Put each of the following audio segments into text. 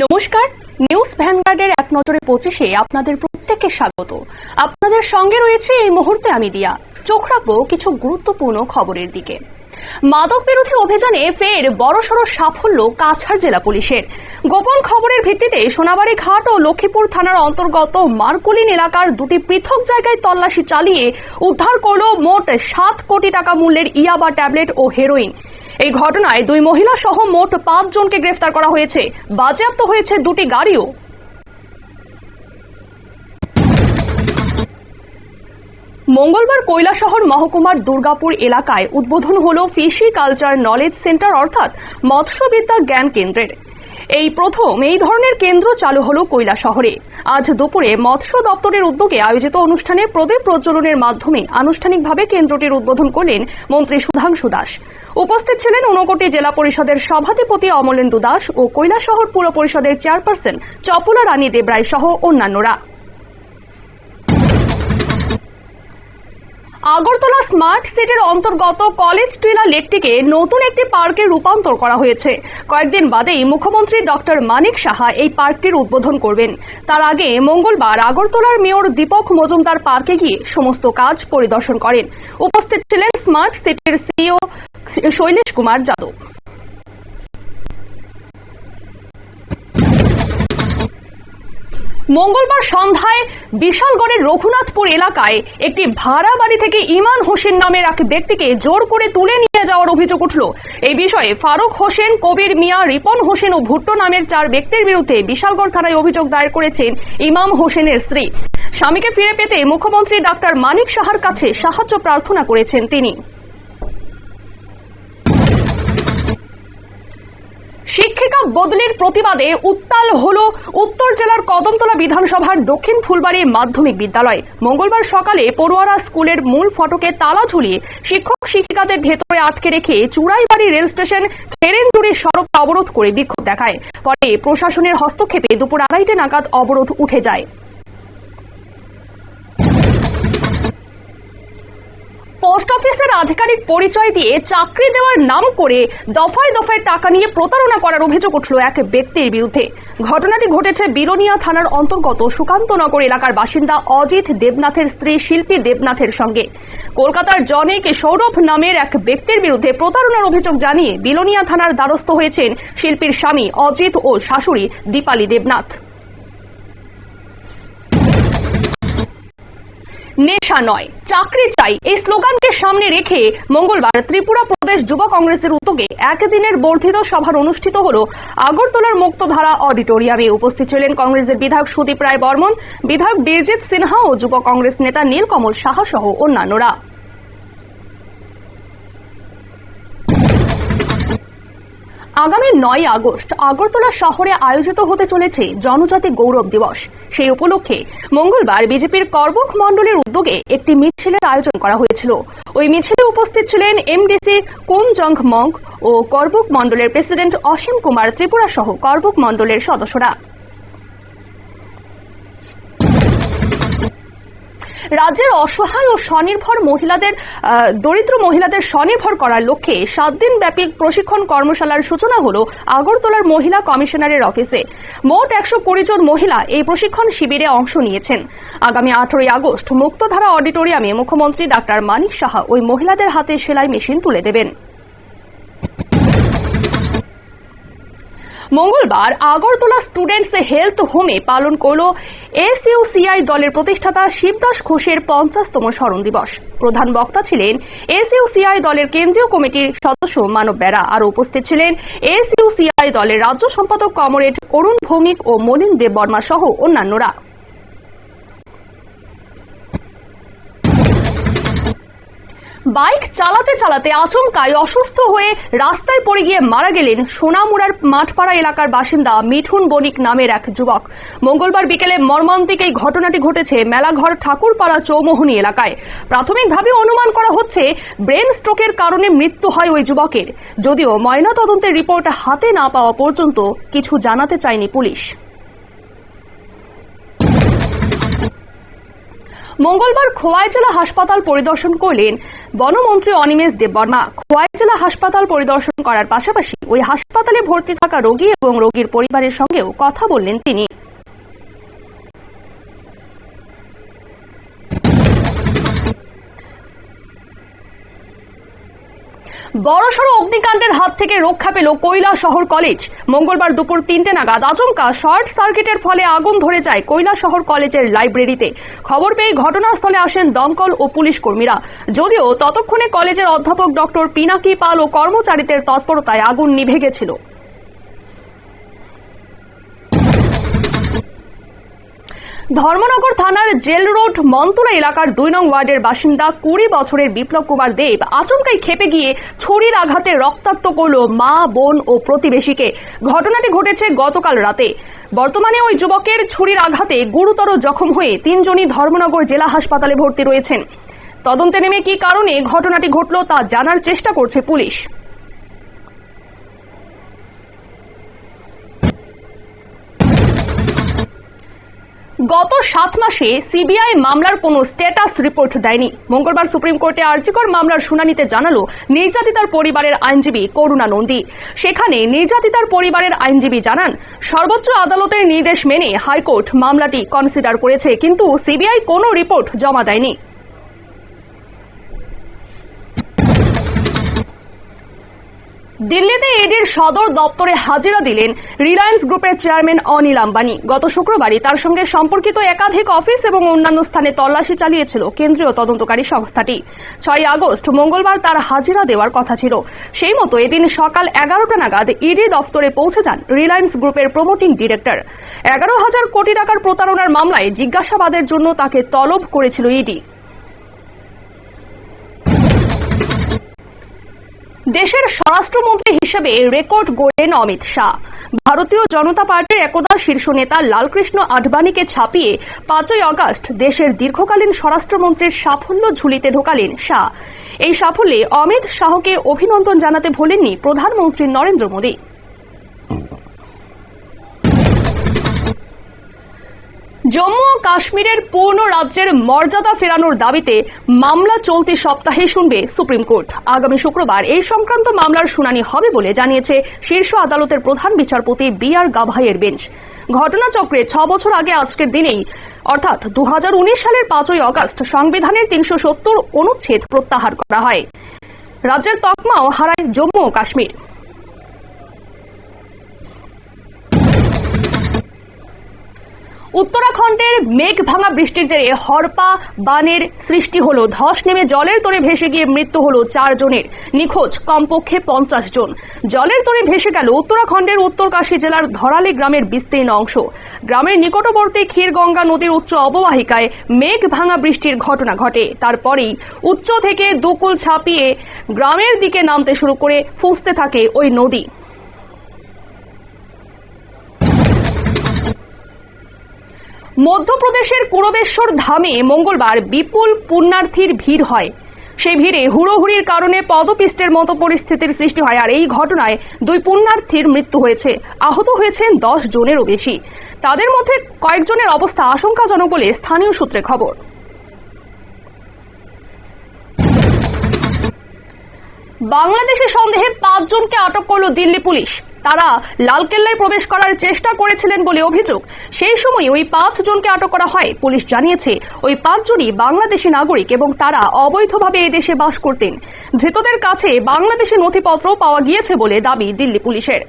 নমস্কার, নিউজ ভ্যানগার্ডের এক নজরে পঁচিশে আপনাদের প্রত্যেককে স্বাগত। আপনাদের সঙ্গে রয়েছে এই মুহূর্তে আমি দিয়া। চোখ রাখব কিছু গুরুত্বপূর্ণ খবরের দিকে। মাদক বিরোধী অভিযানে ফের বড়সড় সাফল্য কাছাড় জেলা পুলিশের। গোপন খবরের ভিত্তিতে সোনাবাড়ি ঘাট ও লক্ষ্মীপুর থানার অন্তর্গত মার্কুলিন এলাকার দুটি পৃথক জায়গায় তল্লাশি চালিয়ে উদ্ধার করল মোট সাত কোটি টাকা মূল্যের ইয়াবা ট্যাবলেট ও হেরোইন। এই ঘটনায় দুই মহিলা সহ মোট পাঁচ জনকে গ্রেফতার করা হয়েছে। বাজেয়াপ্ত হয়েছে দুটি গাড়িও। মঙ্গলবার কৈলাসহর মহকুমার দুর্গাপুর এলাকায় উদ্বোধন হল ফিশি কালচার নলেজ সেন্টার, অর্থাৎ মৎস্যবিদ্যা জ্ঞান কেন্দ্রের। এই প্রথম এই ধরনের কেন্দ্র চালু হল কৈলা শহরে। আজ দুপুরে মৎস্য দপ্তরের উদ্যোগে আয়োজিত অনুষ্ঠানে প্রদীপ প্রজ্বলনের মাধ্যমে আনুষ্ঠানিকভাবে কেন্দ্রটির উদ্বোধন করলেন মন্ত্রী সুধাংশু দাস। উপস্থিত ছিলেন ঊনকোটি জেলা পরিষদের সভাধিপতি অমলেন্দু দাস ও কৈলাসহর পুর পরিষদের চেয়ারপারসন চপলা রানী দেবরায় সহ অন্যান্যরা। আগরতলা স্মার্ট সিটির অন্তর্গত কলেজ টুইলা লেকটিকে নতুন একটি পার্কে রূপান্তর করা হয়েছে। কয়েকদিন বাদেই মুখ্যমন্ত্রী ডক্টর মানিক সাহা এই পার্কটির উদ্বোধন করবেন। তার আগে মঙ্গলবার আগরতলার মেয়র দীপক মজুমদার পার্কে গিয়ে সমস্ত কাজ পরিদর্শন করেন। উপস্থিত ছিলেন স্মার্ট সিটির সিইও শৈলেশ কুমার যাদব। মঙ্গলবার সন্ধ্যায় বিশালগড়ের রঘুনাথপুর এলাকায় একটি ভাড়া বাড়ি থেকে ইমান হোসেন নামের এক ব্যক্তিকে জোর করে তুলে নিয়ে যাওয়ার অভিযোগ উঠল। এই বিষয়ে ফারুক হোসেন, কবির মিয়া, রিপন হোসেন ও ভুট্টো নামের চার ব্যক্তির বিরুদ্ধে বিশালগড় থানায় অভিযোগ দায়ের করেছেন ইমাম হোসেনের স্ত্রী। স্বামীকে ফিরে পেতে মুখ্যমন্ত্রী ডাক্তার মানিক সাহার কাছে সাহায্য প্রার্থনা করেছেন তিনি। শিক্ষিকা বদলির প্রতিবাদে উত্তাল হল উত্তর জেলার কদমতলা বিধানসভার দক্ষিণ ফুলবাড়ি মাধ্যমিক বিদ্যালয়। মঙ্গলবার সকালে পড়ুয়ারা স্কুলের মূল ফটকে তালা ঝুলিয়ে শিক্ষক শিক্ষিকাদের ভেতরে আটকে রেখে চুড়াইবাড়ি রেল স্টেশন খেরেনজুড়ি সড়ক অবরোধ করে বিক্ষোভ দেখায়। পরে প্রশাসনের হস্তক্ষেপে দুপুর আড়াইটে নাগাদ অবরোধ উঠে যায়। আধিকারিক পরিচয় দিয়ে চাকরি দেওয়ার নাম করে দফায় দফায় টাকা নিয়ে প্রতারণা করার অভিযোগ উঠল এক ব্যক্তির বিরুদ্ধে। ঘটনাটি ঘটেছে বিলোনিয়া থানার অন্তর্গত সুকান্তনগর এলাকার বাসিন্দা অজিত দেবনাথের স্ত্রী শিল্পী দেবনাথের সঙ্গে। কলকাতার জনেক সৌরভ নামের এক ব্যক্তির বিরুদ্ধে প্রতারণার অভিযোগ জানিয়ে বিলোনিয়া থানার দ্বারস্থ হয়েছেন শিল্পীর স্বামী অজিত ও শাশুড়ি দীপালি দেবনাথ। নেশা নয়, চাকরি চাই। এই স্লোগানকে সামনে রেখে মঙ্গলবার ত্রিপুরা প্রদেশ যুব কংগ্রেসের উদ্যোগে একদিনের বর্ধিত সভার অনুষ্ঠিত হল আগরতলার মুক্তধারা অডিটোরিয়ামে। উপস্থিত ছিলেন কংগ্রেসের বিধায়ক সুদীপ রায় বর্মন, বিধায়ক বীরজিৎ সিনহা ও যুব কংগ্রেস নেতা নীলকমল সাহা সহ অন্যান্যরা। আগামী নয় আগস্ট আগরতলা শহরে আয়োজিত হতে চলেছে জনজাতি গৌরব দিবস। সেই উপলক্ষে মঙ্গলবার বিজেপির করবক মণ্ডলের উদ্যোগে একটি মিছিলের আয়োজন করা হয়েছিল। ওই মিছিলে উপস্থিত ছিলেন এমডিসি কোমজং মঙ্ক ও করবক মণ্ডলের প্রেসিডেন্ট অসীম কুমার ত্রিপুরা সহ করবক মণ্ডলের সদস্যরা। রাজ্যের অসহায় ও স্বনির্ভর মহিলাদের দরিদ্র মহিলাদের স্বনির্ভর করার লক্ষ্যে সাত দিন ব্যাপী প্রশিক্ষণ কর্মশালার সূচনা হল আগরতলার মহিলা কমিশনারের অফিসে। মোট একশো কুড়ি জন মহিলা এই প্রশিক্ষণ শিবিরে অংশ নিয়েছেন। আগামী আঠেরোই আগস্ট মুক্তধারা অডিটোরিয়ামে মুখ্যমন্ত্রী ডাক্তার মানিক সাহা ওই মহিলাদের হাতে সেলাই মেশিন তুলে দেবেন। মঙ্গলবার আগরতলা স্টুডেন্টস হেলথ হোমে পালন করল এসইউসিআই দলের প্রতিষ্ঠাতা শিবদাস ঘোষের পঞ্চাশতম স্মরণ দিবস। প্রধান বক্তা ছিলেন এসইউসিআই দলের কেন্দ্রীয় কমিটির সদস্য মানব বেড়া আর উপস্থিত ছিলেন এসইউসিআই দলের রাজ্য সম্পাদক কমরেড অরুণ ভৌমিক ও মলিন দেব বর্মা সহ অন্যান্যরা। বাইক চালাতে চালাতে আচমকায় অসুস্থ হয়ে রাস্তায় পড়ে গিয়ে মারা গেলেন সোনামুড়ার মাঠপাড়া এলাকার বাসিন্দা মিঠুন বণিক নামের এক যুবক। মঙ্গলবার বিকেলে মর্মান্তিক এই ঘটনাটি ঘটেছে মেলাঘর ঠাকুরপাড়া চৌমোহনী এলাকায়। প্রাথমিকভাবে অনুমান করা হচ্ছে ব্রেন স্ট্রোকের কারণে মৃত্যু হয় ওই যুবকের। যদিও ময়নাতদন্তের রিপোর্ট হাতে না পাওয়া পর্যন্ত কিছু জানাতে চায়নি পুলিশ। মঙ্গলবার খোয়াই জেলা হাসপাতাল পরিদর্শন করলেন বনমন্ত্রী অনিমেষ দেববর্মা। খোয়াই জেলা হাসপাতাল পরিদর্শন করার পাশাপাশি ওই হাসপাতালে ভর্তি থাকা রোগী এবং রোগীর পরিবারের সঙ্গেও কথা বললেন তিনি। বড়সড় অগ্নিকাণ্ডের হাত থেকে রক্ষা পেল কৈলা শহর কলেজ। মঙ্গলবার দুপুর তিনটে নাগাদ আচমকা শর্ট সার্কিটের ফলে আগুন ধরে যায় কৈলা শহর কলেজের লাইব্রেরিতে। খবর পেয়ে ঘটনাস্থলে আসেন দমকল ও পুলিশ কর্মীরা। যদিও ততক্ষণে কলেজের অধ্যাপক ডক্টর পিনাকি পাল ও কর্মচারীদের তৎপরতায় আগুন নিভে গেছিল। ধর্মনগর থানার জেল রোড মন্তলা এলাকার দুই নং ওয়ার্ডের বাসিন্দা কুড়ি বছরের বিপ্লব কুমার দেব আচমকাই খেপে গিয়ে ছুরির আঘাতে রক্তাক্ত করল মা, বোন ও প্রতিবেশীকে। ঘটনাটি ঘটেছে গতকাল রাতে। বর্তমানে ওই যুবকের ছুরির আঘাতে গুরুতর জখম হয়ে তিনজনই ধর্মনগর জেলা হাসপাতালে ভর্তি রয়েছেন। তদন্তে নেমে কি কারণে ঘটনাটি ঘটল তা জানার চেষ্টা করছে পুলিশ। গত সাত মাসে সিবিআই মামলার কোনো স্ট্যাটাস রিপোর্ট দেয়নি। মঙ্গলবার সুপ্রিম কোর্টে আর্যিকর মামলার শুনানিতে জানালো, নির্যাতিতার পরিবারের আইনজীবী করুণা নন্দী। সেখানে নির্যাতিতার পরিবারের আইনজীবী জানান, সর্বোচ্চ আদালতের নির্দেশ মেনে হাইকোর্ট মামলাটি কনসিডার করেছে, কিন্তু সিবিআই কোনো রিপোর্ট জমা দেয়নি। দিল্লিতে ইডির সদর দপ্তরে হাজিরা দিলেন রিলায়েন্স গ্রুপের চেয়ারম্যান অনিল আম্বানি। গত শুক্রবারই তার সঙ্গে সম্পর্কিত একাধিক অফিস এবং অন্যান্য স্থানে তল্লাশি চালিয়েছিল কেন্দ্রীয় তদন্তকারী সংস্থাটি। ছয় আগস্ট, মঙ্গলবার তার হাজিরা দেওয়ার কথা ছিল। সেই মতো এদিন সকাল এগারোটা নাগাদ ইডি দপ্তরে পৌঁছে যান রিলায়েন্স গ্রুপের প্রমোটিং ডিরেক্টর। এগারো হাজার কোটি টাকার প্রতারণার মামলায় জিজ্ঞাসাবাদের জন্য তাকে তলব করেছিল ইডি। দেশের স্বরাষ্ট্রমন্ত্রী হিসেবে রেকর্ড গড়েন অমিত শাহ। ভারতীয় জনতা পার্টির একদা শীর্ষ নেতা লালকৃষ্ণ আডবাণীকে ছাপিয়ে পাঁচই অগস্ট দেশের দীর্ঘকালীন স্বরাষ্ট্রমন্ত্রীর সাফল্য ঝুলিতে ঢোকালেন শাহ। এই সাফল্যে অমিত শাহকে অভিনন্দন জানাতে ভোলেননি প্রধানমন্ত্রী নরেন্দ্র মোদী। কাশ্মীরের পূর্ণ রাজ্যের মর্যাদা ফেরানোর দাবিতে মামলা চলতি সপ্তাহে শুনবে সুপ্রিম কোর্ট। আগামী শুক্রবার এই সংক্রান্ত মামলার শুনানি হবে বলে জানিয়েছে শীর্ষ আদালতের প্রধান বিচারপতি বি আর গাভাইয়ের বেঞ্চ। ঘটনাচক্রে ছ বছর আগে আজকের দিনেই, অর্থাৎ দু হাজার উনিশ সালের পাঁচই অগস্ট, সংবিধানের তিনশো সত্তর অনুচ্ছেদ প্রত্যাহার করা হয়। রাজ্যের তকমাও হারায় জম্মু ও কাশ্মীর। উত্তরাখণ্ডের মেঘ ভাঙা বৃষ্টির জেরে হরপা বানের সৃষ্টি হলো। ধস নেমে জলের তরে ভেসে গিয়ে মৃত্যু হলো চার জনের নিখোঁজ কমপক্ষে পঞ্চাশ জন। জলের তরে ভেসে গেল উত্তরাখণ্ডের উত্তরকাশী জেলার ধরালি গ্রামের বিস্তীর্ণ অংশ। গ্রামের নিকটবর্তী ক্ষীরগঙ্গা নদীর উচ্চ অববাহিকায় মেঘ ভাঙা বৃষ্টির ঘটনা ঘটে। তারপরেই উচ্চ থেকে দুকুল ছাপিয়ে গ্রামের দিকে নামতে শুরু করে ফুসতে থাকে ওই নদী। মধ্যপ্রদেশের কুরবেশ্বর ধামে মঙ্গলবার বিপুল পুণ্যার্থীর ভিড় হয়। সেই ভিড়ে হুড়োহুড়ির কারণে পদপিষ্টের মতো পরিস্থিতির সৃষ্টি হয় আর এই ঘটনায় দুই পুণ্যার্থীর মৃত্যু হয়েছে। আহত হয়েছেন দশ জনেরও বেশি। তাদের মধ্যে কয়েকজনের অবস্থা আশঙ্কাজনক বলে স্থানীয় সূত্রে খবর। বাংলাদেশের সন্দেহে পাঁচজনকে আটক করল দিল্লি পুলিশ। তারা লালকেল্লায় প্রবেশ করার চেষ্টা করেছিলেন বলে অভিযোগ। সেই সময় ওই পাঁচ জনকে আটক করা হয়। পুলিশ জানিয়েছে, ওই পাঁচজনই বাংলাদেশি নাগরিক এবং তারা অবৈধভাবে এদেশে বাস করতেন। ধৃতদের কাছে বাংলাদেশি নথিপত্র পাওয়া গিয়েছে বলে দাবি দিল্লি পুলিশের।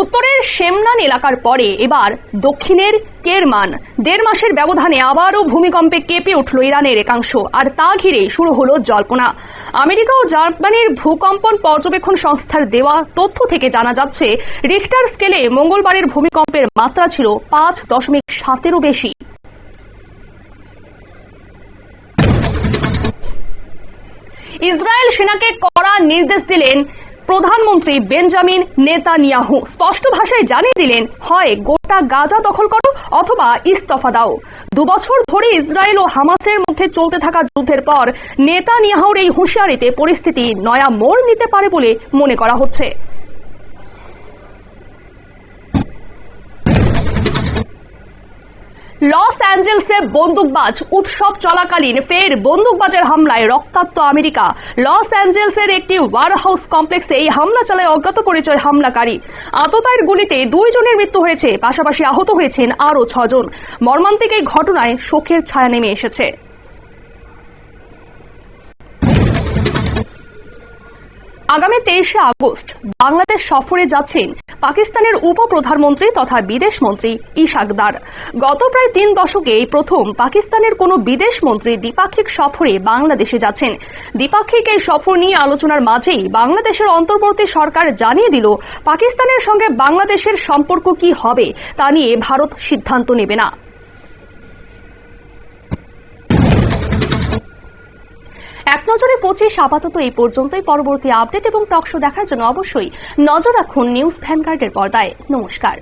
উত্তরের শেমনান এলাকার পরে এবার দক্ষিণের কেরমান। দেড় মাসের ব্যবধানে আবারও ভূমিকম্পে কেঁপে উঠল ইরানের একাংশ, আর তা ঘিরে শুরু হলো জল্পনা। আমেরিকা ও জার্মানির ভূকম্পন পর্যবেক্ষণ সংস্থার দেওয়া তথ্য থেকে জানা যাচ্ছে রিক্টার স্কেলে মঙ্গলবারের ভূমিকম্পের মাত্রা ছিল পাঁচ দশমিক সাতেরও বেশি। ইসরায়েল সেনাকে কড়া নির্দেশ দিলেন প্রধানমন্ত্রী বেঞ্জামিন নেতানিয়াহু স্পষ্ট ভাষায় জানিয়ে দিলেন, হয়, গোটা গাজা দখল করো অথবা ইস্তফা দাও। দুবছর ধরে ইসরায়েল ও হামাসের মধ্যে চলতে থাকা যুদ্ধের পর নেতানিয়াহুর এই হুঁশিয়ারিতে পরিস্থিতি নয়া মোড় নিতে পারে বলে মনে করা হচ্ছে। লস অ্যাঞ্জেলসে বন্দুকবাজ উৎসব চলাকালীন ফের বন্দুকবাজের হামলায় রক্তাক্ত আমেরিকা। লস অ্যাঞ্জেলসের একটি ওয়ারহাউস কমপ্লেক্সে এই হামলা চালায় অজ্ঞাত পরিচয় হামলাকারী। আততায়ের গুলিতে দুই জনের মৃত্যু হয়েছে, পাশাপাশি আহত হয়েছেন আরও ছজন। মর্মান্তিক এই ঘটনায় শোকের ছায়া নেমে এসেছে। আগামী তেইশে আগস্ট বাংলাদেশ সফরে যাচ্ছেন পাকিস্তানের উপপ্রধানমন্ত্রী তথা বিদেশ মন্ত্রী ইশাকদার গত প্রায় তিন দশকে এই প্রথম পাকিস্তানের কোনো বিদেশ মন্ত্রী দ্বিপাক্ষিক সফরে বাংলাদেশে যাচ্ছেন। দ্বিপাক্ষিক এই সফর নিয়ে আলোচনার মাঝেই বাংলাদেশের অন্তর্বর্তী সরকার জানিয়ে দিল, পাকিস্তানের সঙ্গে বাংলাদেশের সম্পর্ক কি হবে তা নিয়ে ভারত সিদ্ধান্ত নেবে না। এক নজরে পঁচিশ, আপাতত এই পর্যন্তই। পরবর্তী আপডেট এবং টকশো দেখার জন্য অবশ্যই নজর রাখুন নিউজ ভ্যানগার্ডের পর্দায়। নমস্কার।